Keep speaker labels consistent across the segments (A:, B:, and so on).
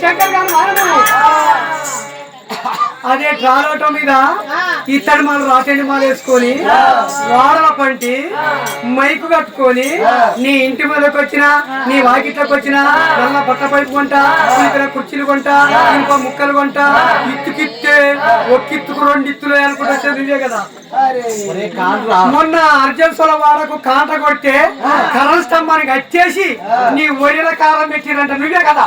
A: శంకర్ గారు మానవు అదే ట్రాలోటం మీద ఇత్తడి మాల రాటండి మాల వేసుకొని వాడల పంటి మైకు కట్టుకొని నీ ఇంటి మీదకి వచ్చిన నీ వాకిట్లోకి వచ్చిన నల్ల బట్ట పైపు కొంట ఇక్కడ కుర్చీలు కొంట ఇంకో ముక్కలు కొంట ఇత్తుకిత్తే ఒక్కిత్తుకు రెండు ఇత్తులు అనుకుంటే నువ్వే కదా. మొన్న అర్జున్ వాడకు కాంట కొట్టే కరెంట్ స్తంభానికి వచ్చేసి నీ ఒడిల కారం పెట్టిరంట నువ్వే కదా.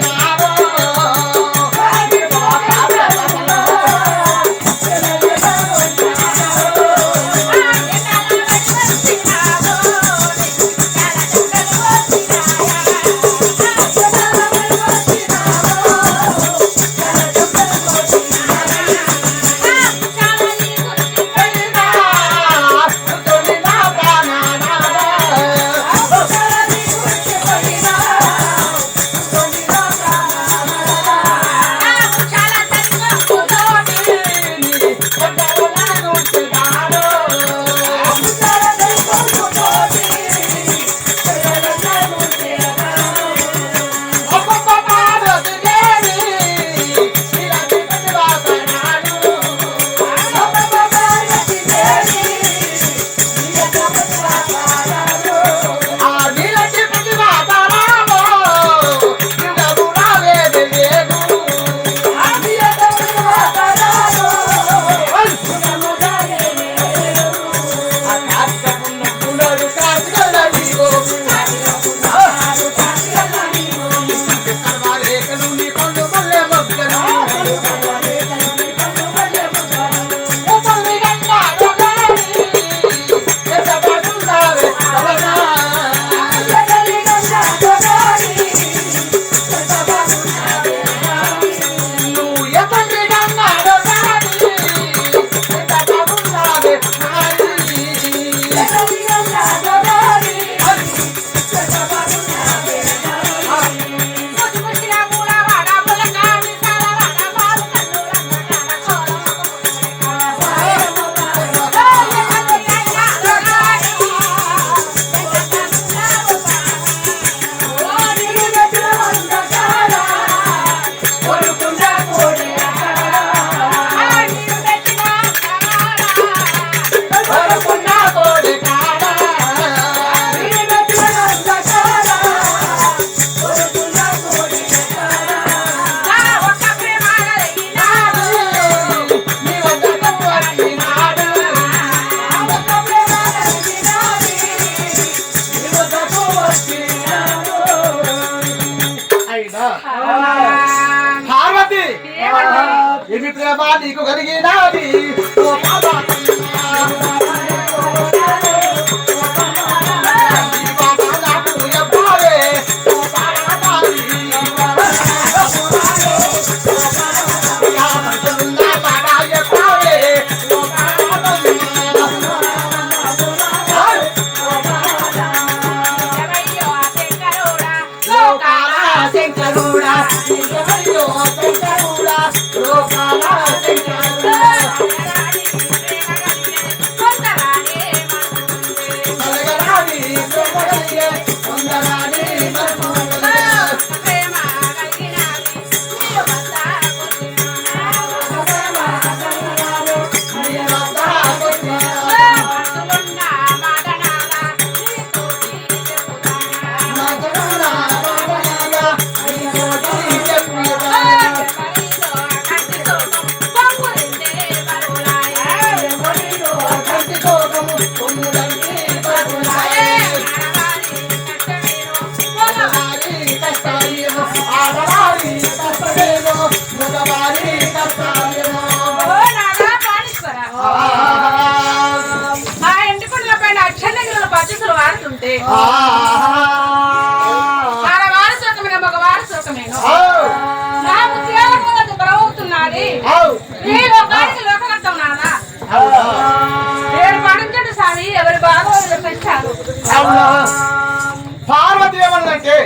B: పార్వతి
A: ఏమన్నంటే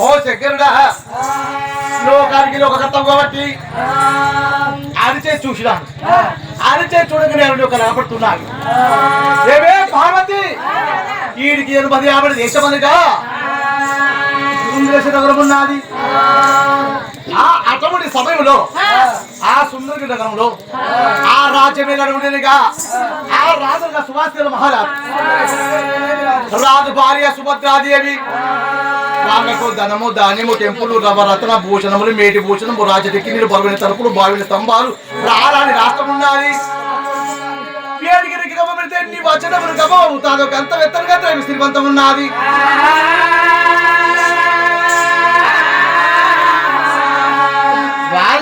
A: ఓ చక్కెరుడా లోకానికి లోకకర్తం కాబట్టి అరిచే చూసినాను. అరిచే చూడక నేను ఒక నిలబడుతున్నాను ఏమే పార్వతి? వీడికి ఎనభై యాభై దేశమనిగా. సుందరేశ్వర నగరం ఉన్నది ఆ అటువంటి సమయంలో ఆ. సుందర నగరంలో ఆ రాజ్యమే ఆ రాజుగా సుభాష్ మహారాజు. రాజు భార్య సుభద్రాదేవి. వాళ్ళకు ధనము ధాన్యము టెంపులు రత్న భూషణములు మేటి భూషణము రాజదిక్కి నీరు బరువైన తలుపులు బావిన స్తంభాలు రారాని రాష్ట్రం ఉన్నది పేరుగిరికి గమ పెడితే నీ వచనములు గమ అవుతాదో ఎంత వెత్తనగా శ్రీమంతం ఉన్నది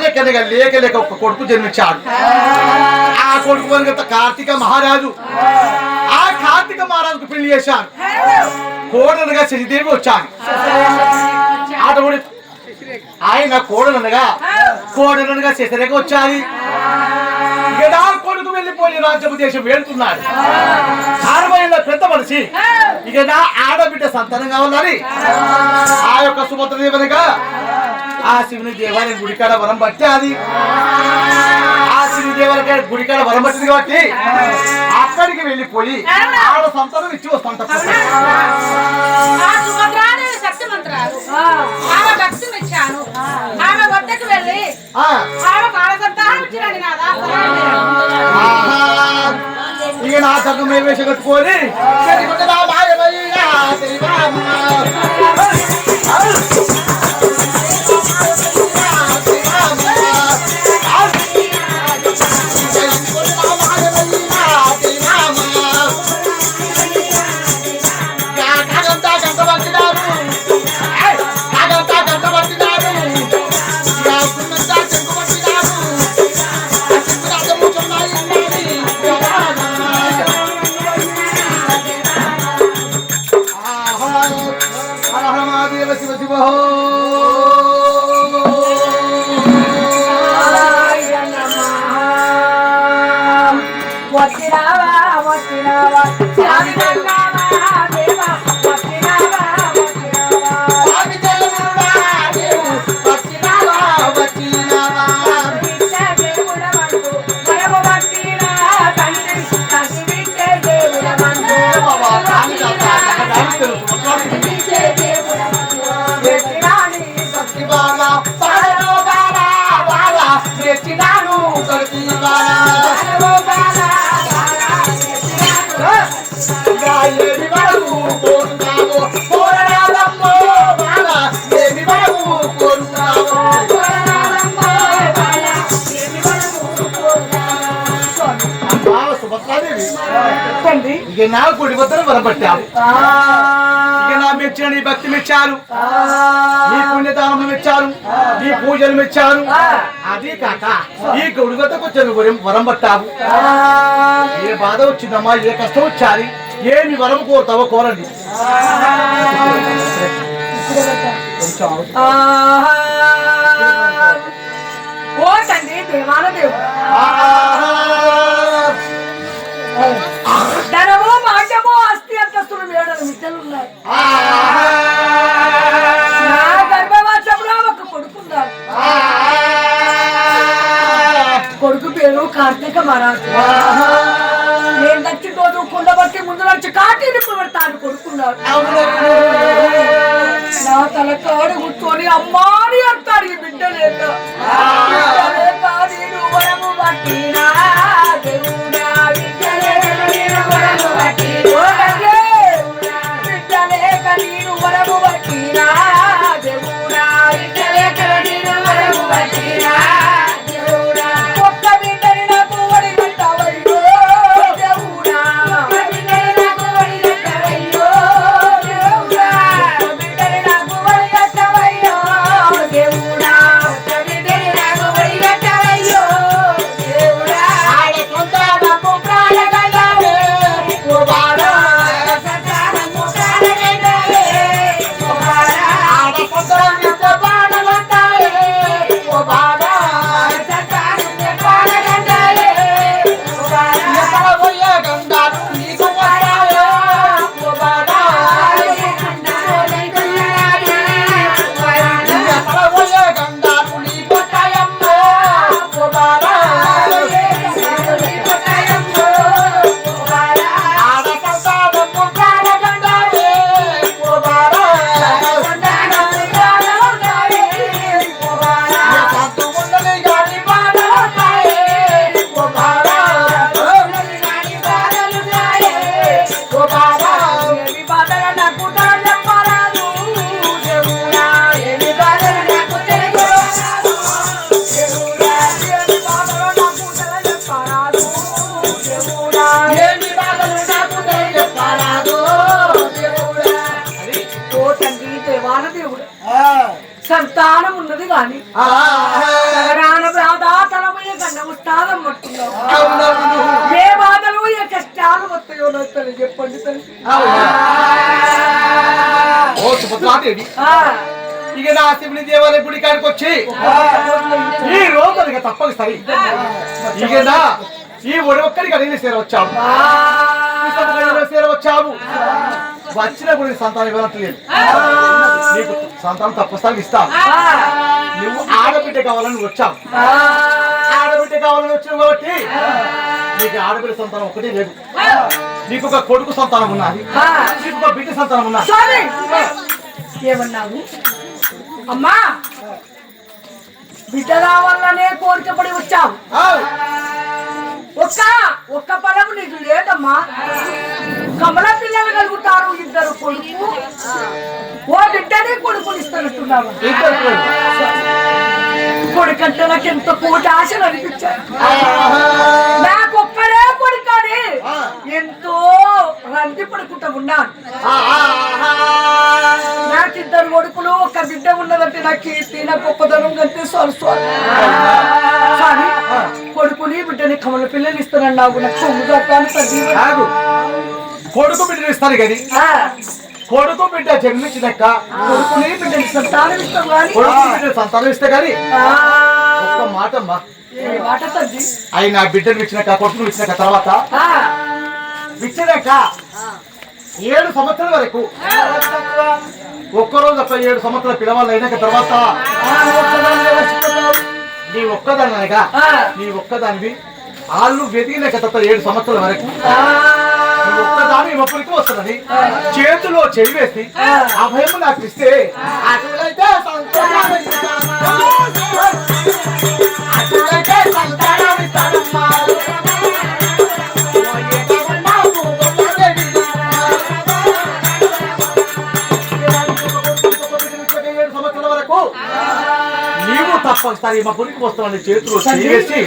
A: వాళ్ళకనగా లేక లేక ఒక కొడుకు జన్మించాడు. ఆ కొడుకు కనుక కార్తీక మహారాజు. ఆ కార్తీక మహారాజుకు పెళ్ళి చేశాడు. కోడలుగా శశిదేవి వచ్చాడు. అటువంటి ఆయన కోడలనగా కోడలనగా శశిరేఖ వచ్చాది. ఇక నా కొడుకు వెళ్ళిపోయి రాజ్యపు దేశం వెళ్తున్నాడు అరవై పెద్ద మనిషి. ఇక నా ఆడబిడ్డ సంతానం కావాలని ఆ యొక్క సుభద్రదేవనగా ఆ శివుని దేవాలయం గుడికాడ వరం బట్టి అది ఆ శివుని దేవాలయ గుడికాడ వరం పట్టింది కాబట్టి అక్కడికి వెళ్ళిపోయి ఆడ సంతానం ఇచ్చి
C: ఆమె వద్దకు వెళ్ళి నాదా
A: ఆహా. ఇక నా మీద వేసి కట్టుకొని ఇక నా గుడి వద్దన వరపట్టావు ఇక నా మెచ్చిన నీ భక్తి మెచ్చారు. నీ పుణ్యదానం మెచ్చారు. నీ పూజలు మెచ్చారు. అది కాక ఈ గుడి వద్దకు వచ్చిన వరం వరం పట్టావు ఏ బాధ వచ్చిందమ్మా ఏ కష్టం వచ్చాది ఏమి వరం కోరుతావో కోరండి.
D: ఓ తండ్రి దేవాన నా గర్భవాసంలో ఒక కొడుకున్నాడు కొడుకు పేరు కార్తీక మహారాజు. నేను నచ్చి రోజు కుండబట్టి ముందు వచ్చి కాటీని పెడతాను కొడుకున్నాడు. నా తల కాడు కూర్చొని అమ్మాని అంటాడు ఈ బిడ్డ
C: లేదా తల్లి చెప్పండి తల్లి
A: ఇక నా శివుని దేవాలయ గుడి కాడికి వచ్చి ఈ రోజు ఇక తప్పనిసరి ఇక నా ఈ ఒడి ఒక్కడికి అడిగి సేర వచ్చావు సేర వచ్చావు వచ్చిన గుడి సంతానం ఇవ్వనట్లేదు నీకు సంతానం తప్పనిసరి ఇస్తాను. నువ్వు ఆడబిడ్డ కావాలని వచ్చావు. ఆడబిడ్డ కావాలని వచ్చావు కాబట్టి నీకు ఆడబిడ్డ సంతానం ఒకటి లేదు. నీకు ఒక కొడుకు సంతానం ఉన్నది నీకు ఒక బిడ్డ సంతానం ఉన్నది
C: ఏమన్నావు? అమ్మా! బిడ్డ కావాలనే కోరిక పడి వచ్చావు. ఒక్క ఒక్క పదము నీకు లేదమ్మా. కమల పిల్లలు కలుగుతారు ఇద్దరు కొడుకు. ఓ బిడ్డనే కొడుకుని ఇస్తున్నట్టున్నావు. కొడుకంటే నాకు ఎంత కోటి ఆశలు అనిపించాయి
A: ఆహా.
C: నాకు ఒక్కడే కొడుకని
A: ఆ.
C: ఎంతో రంది పడుకుంటా ఉన్నాను. నాకు ఇద్దరు కొడుకులు ఒక బిడ్డ ఉన్నదంటే నాకు కీర్తి నా గొప్పదనం కంటే సారీ కొడుకుని బిడ్డని కమల పిల్లలు ఇస్తానన్నావు నాకు సొమ్ము దక్కాలి తల్లి.
A: కాదు. కొడుకు బిడ్డలు ఇస్తారు కానీ కొడుకు బిడ్డ జన్మించినాక
C: కొడుకుని బిడ్డని సంతానం ఇస్తాం కానీ
A: కొడుకు బిడ్డ సంతానం ఇస్తే కానీ ఒక్క మాట అమ్మా
C: ఏ మాట తల్లి?
A: అయి నా బిడ్డను ఇచ్చినాక కొడుకును ఇచ్చినాక తర్వాత
C: ఆ,
A: ఇచ్చినాక ఏడు సంవత్సరాల వరకు ఒక్కరోజు అట్లా ఏడు సంవత్సరాల పిల్లవాళ్ళు అయినాక తర్వాత
C: ఆ.
A: నీ ఒక్కదాని అనగా
C: ఆ,
A: నీ ఒక్కదానివి. వాళ్ళు వెతికినాక తర్వాత ఏడు సంవత్సరాల వరకు
C: ఆ,
A: ఒక్కదాని ఒక్కరికి వస్తున్నది. చేతిలో చెయ్యి వేసి అభయం నాకు ఇస్తే అటులైతే తప్పనిసరి మా పురికి వస్తానని చేతులు చేసి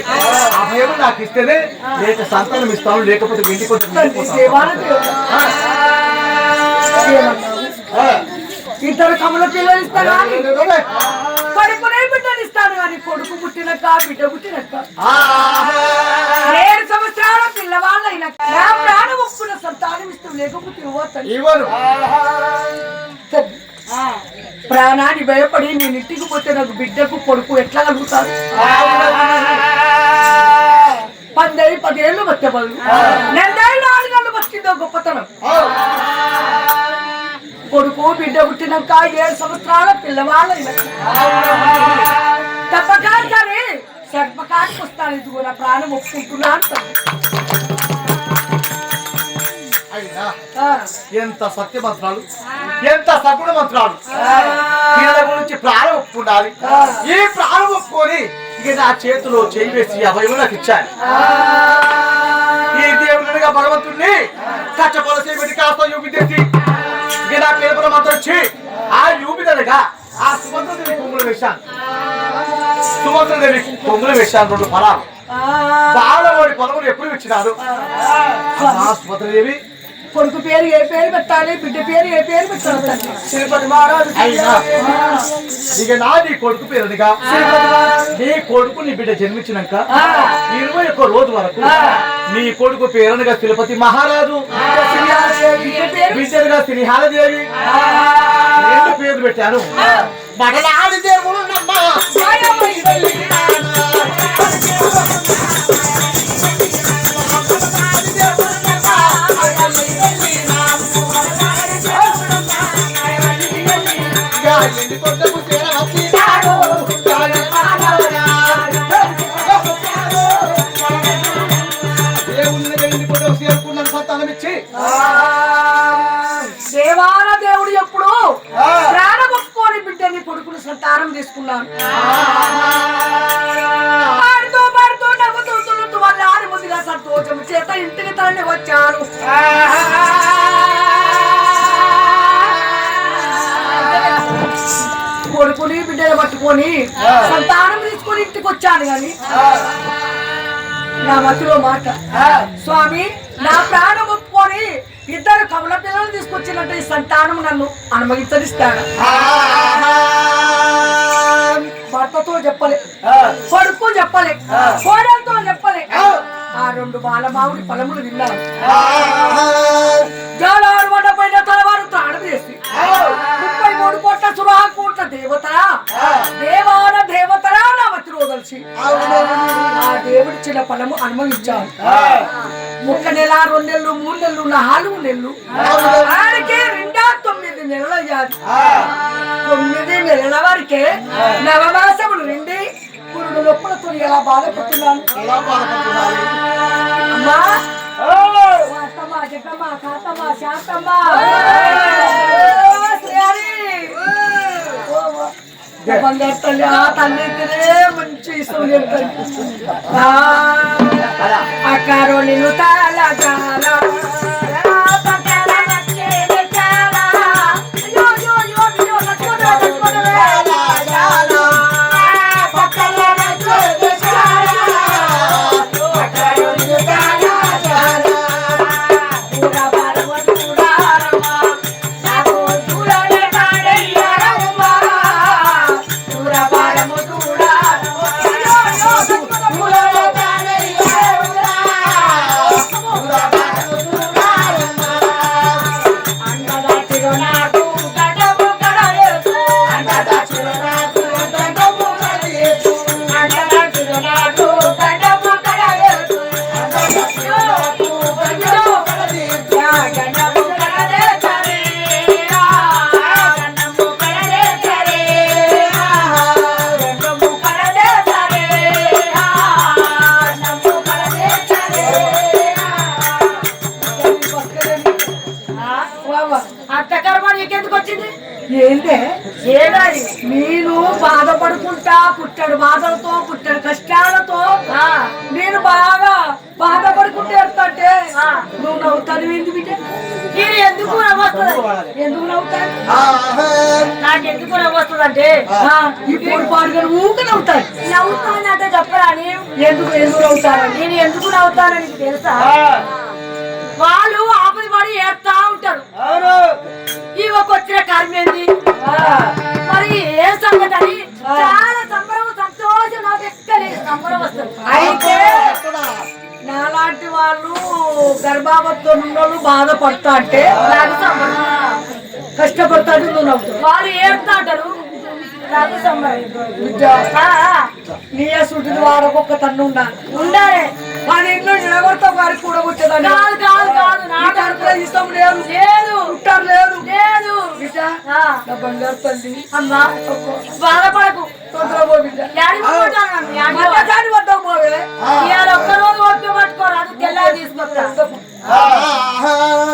A: అభయం నాకు ఇస్తేనే లేక సంతానం ఇస్తాను లేకపోతే.
C: ఏమన్నావు? ఇద్దరు కమల పిల్లలు ఇస్తాను కానీ. కొడుకునే బిడ్డలు ఇస్తాను కానీ కొడుకు పుట్టినక్క బిడ్డ పుట్టినక్క ఏడు సంవత్సరాల పిల్లవాళ్ళైన నా ప్రాణం ఒప్పున సంతానం ఇస్తూ లేకపోతే
A: ఇవ్వను.
C: ప్రాణాన్ని భయపడి నేను ఇంటికి పోతే నాకు బిడ్డకు కొడుకు ఎట్లా కలుగుతారు? పందై పదేళ్ళు బతికే బదులు నెందై నాలుగేళ్ళు బతికిందో గొప్పతనం. కొడుకు బిడ్డ పుట్టినాక ఏడు సంవత్సరాల పిల్లవాళ్ళైన తప్పకాదు కానీ సర్పకాడికి వస్తాను. ఇదిగో నా ప్రాణం ఒప్పుకుంటున్నా
A: ఎంత సత్య మంత్రాలు ఎంత సగుణ మంత్రాలు? వీళ్ళ గురించి ప్రాణం ఒప్పుకుండాలి. ఈ ప్రాణం ఒప్పుకొని ఇక నా చేతిలో చేయి వేసి అభయం నాకు ఇచ్చాను ఈ దేవుడిగా భగవంతుడిని కచ్చపల కాస్త యూపితెత్తి ఇక నా పేపర్ మాత్రం వచ్చి ఆ యూపిదనగా ఆ సుమంత్రదేవి కొంగులు వేశాను. సుమంత్రదేవి కొంగులు వేశాను రెండు ఫలాలు. బాలవాడి పొలములు ఎప్పుడు ఇచ్చినారు ఆ. సుమంత్రదేవి
C: కొడుకు పేరు ఏ పేరు పెట్టాలి? బిడ్డ పేరు ఏ పేరు పెట్టాలి? తిరుపతి మహారాజు
A: అయినా ఇక నా నీ కొడుకు పేరునిగా నీ కొడుకు నీ బిడ్డ జన్మించినాక ఇరవై ఒక్క రోజు వరకు నీ కొడుకు పేరునిగా తిరుపతి మహారాజు.
C: బిడ్డ పేరు?
A: బిడ్డలుగా శ్రీహాలదేవి. రెండు పేర్లు పెట్టాను. మగనాడి దేవుడు
C: దేవాల దేవుడు ఎప్పుడు ప్రాణం ఒప్పుకొని బిడ్డని కొడుకుని సంతానం తీసుకున్నాను పాడుతూ పాడుతూ నవ్వుతూ తులుతూ వాళ్ళ ఆడి ముందుగా సంతోషం చేత ఇంటికి తరలి వచ్చాను పట్టుకొని సంతానం తీసుకొని ఇంటికి వచ్చాను కానీ నా మతిలో మాట. స్వామి నా ప్రాణం ఒప్పుకొని ఇద్దరు కమల పిల్లలు తీసుకొచ్చినట్టు ఈ సంతానం నన్ను అనుమతిస్తాడు భర్తతో చెప్పలే కొడుకు చెప్పలే కోడలతో చెప్పలే. ఆ. రెండు బాలమావుడి ఫలములు తిన్నాను. జాలారు పడ్డపైన తలవారు త్రాణం చేసి ముప్పై మూడు కోట్ల సురాహ దేవతరా దేవాన దేవతరా నా మతిలో కలిసి. ఆ దేవుడి చిన్న ఫలము అనుభవించాను ముక్క నెల రెండు నెలలు మూడు నెలలు నాలుగు నెలలు. ఆయనకి రెండా తొమ్మిది నెలలు అయ్యాది తొమ్మిది నెలల వరకే నవమాసములు నిండి పురుడు నొప్పులతో ఎలా బాధపడుతున్నాను? అమ్మా! వాస్తమ్మా, జగమ్మా, కాతమ్మా, శాంతమ్మా. ఓ, శ్రీహరి. ఓ, ఓ. బంగారు తల్లి ఆ తల్లి మంచి సూర్యం తల్లి ఆ, అకారో నిన్ను తాళ
E: అంటే
C: ఆ, ఈ పొడి పాడుగా ఊక నవ్వుతాను
E: నవ్వుతానంటే చెప్పరా నేను
C: ఎందుకు ఎందుకు నవ్వుతారని
E: నేను ఎందుకు నవ్వుతానని తెలుసా? వాళ్ళు ఆపది పడి ఏడుతా ఉంటారు. ఈవకు వచ్చిన కర్మ ఏంది? మరి ఏ సంగతి అని చాలా సంబరం సంతోషం నాకు ఎక్కలేదు సంబరం వస్తుంది.
C: అయితే నాలాంటి వాళ్ళు గర్భావతితో ఉన్నోళ్ళు బాధపడతా అంటే కష్టపడతాడు నువ్వు నవ్వుతావు.
E: వాళ్ళు ఏడుతా అంటారు నాకు ఆ,
C: నీ సుటిది వాడకొక్క తన్ను ఉండాలి
E: ఉండాలి.
C: మన ఇంట్లో నిలబడతా వారికి కూడా వచ్చేదాన్ని
E: కాదు కాదు కాదు
C: నా ఇష్టం లేదు.
E: లేదు.
C: పుట్టారు లేదు
E: లేదు.
C: బిడ్డ నా బంగారు తల్లి.
E: అమ్మా బాధపడకు.
C: తొందర పో బిడ్డ.
E: యాడికి పోతాను నన్ను? యాడికి పోతాను?
C: మధ్యాహ్నం వద్దాం పోవే
E: ఇవాళ ఒక్క రోజు ఓపిక పట్టుకోరు అది తెల్లారి తీసుకొస్తా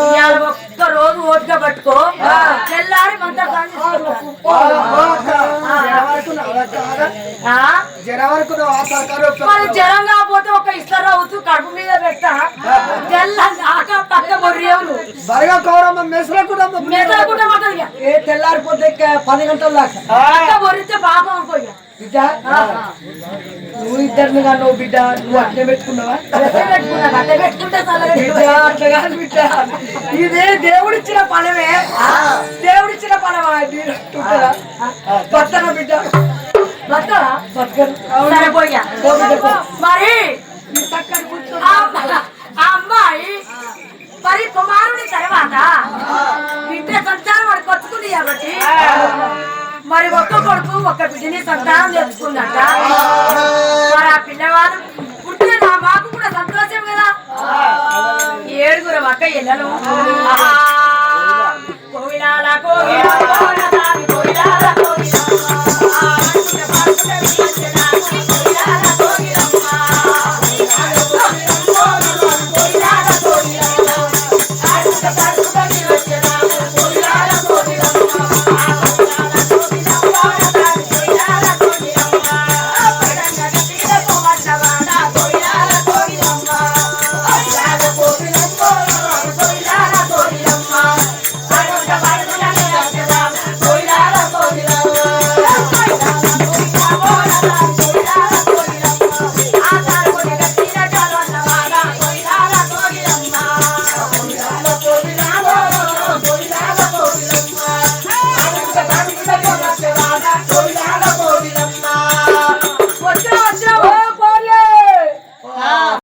E: ఇవాళ ఒక్క రోజు ఓపిక పట్టుకో తెల్లారి మంత
D: జర వరకు నువ్వు ఆ సర్కారు
E: మరి జ్వరం కాకపోతే ఒక ఇస్తారు అవుతూ కడుపు మీద పెట్టా తెల్ల ఆక పక్క బొర్రేవులు
D: బరగా కౌరమ్మ మెసల కూడా
E: మెదలకుండా పట్టదు ఇక.
C: ఏ తెల్లారిపోతే ఇంకా పది గంటల దాకా.
E: పాపం.
C: బిడ్డ నువ్వు ఇద్దరిని కానీ నువ్వు బిడ్డ నువ్వు అట్లే పెట్టుకున్నావా? బిడ్డ అట్లా కాదు బిడ్డ. ఇది దేవుడిచ్చిన పనమే దేవుడిచ్చిన పనమా? బతకన బిడ్డ? పో.
E: మరి ఉంది కాబట్టి మరి ఒక్క కొడుకు ఒక్క బిడ్డని సంతానం తెచ్చుకుందట. మరి ఆ పిల్లవాడు పుట్టిన మాకు కూడా సంతోషం కదా? ఏడుగురు అక్క ఎల్లలు ఆహా. కోవిలాల కోవిలాల కోవిలాల.